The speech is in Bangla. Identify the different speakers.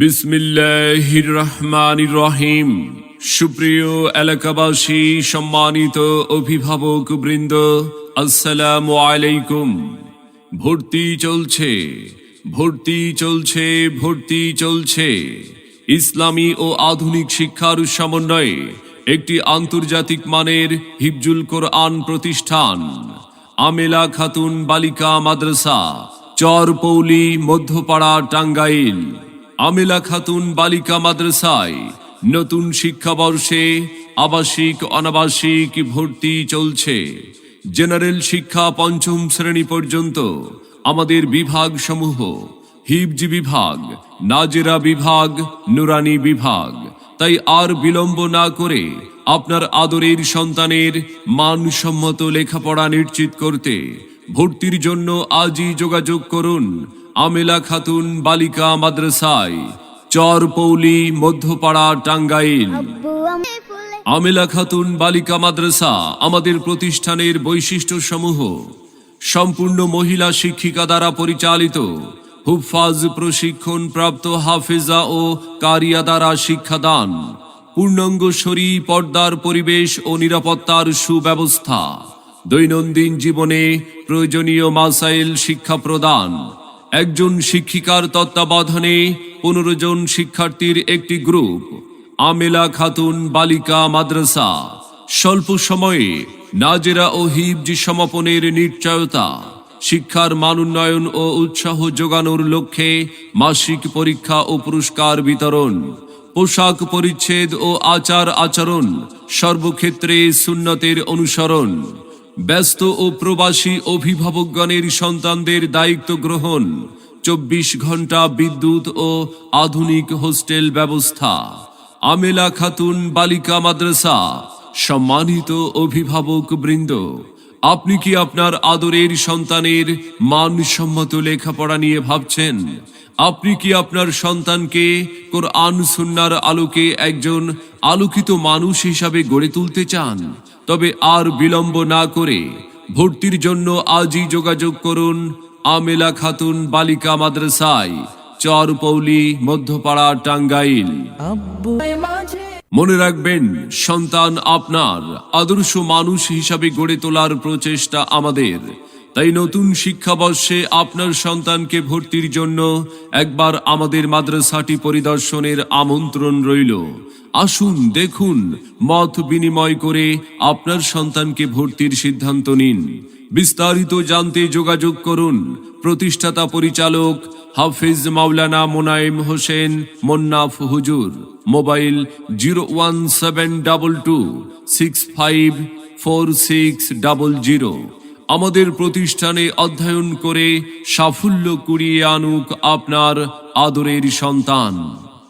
Speaker 1: বিসমিল্লাহির রহমানির রহিম সুপ্রিয় এলাকাবাসী, সম্মানিত অভিভাবক বৃন্দ, আসসালামু আলাইকুম। ভর্তি চলছে ভর্তি চলছে ভর্তি চলছে। ইসলামী ও আধুনিক শিক্ষার সমন্বয়ে একটি আন্তর্জাতিক মানের হিফজুল কোরআন প্রতিষ্ঠান, আমেলা খাতুন বালিকা মাদ্রাসা চরপৌলি মধ্যপাড়া টাঙ্গাইল। আমেলা খাতুন বালিকা মাদ্রাসায় নতুন শিক্ষাবর্ষে আবাসিক অনাবাসিক ভর্তি চলছে। জেনারেল শিক্ষা পঞ্চম শ্রেণি পর্যন্ত আমাদের বিভাগ সমূহ হিবজি বিভাগ, নাজেরা বিভাগ, নুরানি বিভাগ। তাই আর বিলম্ব না করে আপনার আদরের সন্তানের মানসম্মত লেখাপড়া নিশ্চিত করতে ভর্তির জন্য আজই যোগাযোগ করুন। আমেলা খাতুন, বালিকা মাদ্রাসায়। চরপৌলি, মধ্যপাড়া, টাঙ্গাইল। আমেলা খাতুন, বালিকা মাদ্রাসা আমাদের প্রতিষ্ঠানের বৈশিষ্ট্য সমূহ সম্পূর্ণ মহিলা শিক্ষিকা দ্বারা পরিচালিত। হুফাজ প্রশিক্ষণ প্রাপ্ত হাফেজা ও কারিয়া দ্বারা শিক্ষাদান। পূর্ণাঙ্গ শরী পর্দার পরিবেশ ও নিরাপত্তার সুব্যবস্থা। দৈনন্দিন জীবনে প্রয়োজনীয় মাসাইল শিক্ষা প্রদান। একজন শিক্ষিকার তত্ত্বাবধানে পনেরো জন শিক্ষার্থীর একটি গ্রুপ, আমেলা খাতুন বালিকা মাদ্রাসা। স্বল্প সময়ে নাজেরা ও হিবজি সমাপনের নিশ্চয়তা, শিক্ষার মান উন্নয়ন ও উৎসাহ যোগানোর লক্ষ্যে মাসিক পরীক্ষা ও পুরস্কার বিতরণ, পোশাক পরিচ্ছেদ ও আচার আচরণ সর্বক্ষেত্রে সুন্নতের অনুসরণ। ব্যস্ত ও প্রবাসী অভিভাবকগণের সন্তানদের দায়িত্ব গ্রহণ, চব্বিশ ঘণ্টা বিদ্যুৎ ও আধুনিক হোস্টেল ব্যবস্থা, আমেলা খাতুন বালিকা মাদ্রাসা, সম্মানিত অভিভাবক বৃন্দ আপনি কি আপনার আদরের সন্তানের মানসম্মত লেখাপড়া নিয়ে ভাবছেন? আপনি কি আপনার সন্তানকে কোরআন সুন্নার আলোকে একজন আলোকিত মানুষ হিসাবে গড়ে তুলতে চান? তবে আর বিলম্ব না করে ভর্তির জন্য আজই যোগাযোগ করুন আমেলা খাতুন বালিকা মাদ্রাসায়, চরপৌলি, মধ্যপাড়া, টাঙ্গাইল। মনে রাখবেন, সন্তান আপনার আদর্শ মানুষ হিসাবে গড়ে তোলার প্রচেষ্টা আমাদের। তাই নতুন শিক্ষাবর্ষে আপনার সন্তানকে ভর্তির জন্য একবার আমাদের মাদ্রাসাটি পরিদর্শনের আমন্ত্রণ রইল। আসুন, দেখুন, মত বিনিময় করে আপনার সন্তানকে ভর্তির সিদ্ধান্ত নিন। বিস্তারিত জানতে যোগাযোগ করুন। প্রতিষ্ঠাতা পরিচালক হাফিজ মাওলানা মোনায়েম হোসেন মোন্নাফ হুজুর, mobile zero one seven double two six five four six double zero. আমাদের প্রতিষ্ঠানে অধ্যয়ন করে সাফল্য কুড়িয়ে আনুক আপনার আদরের সন্তান।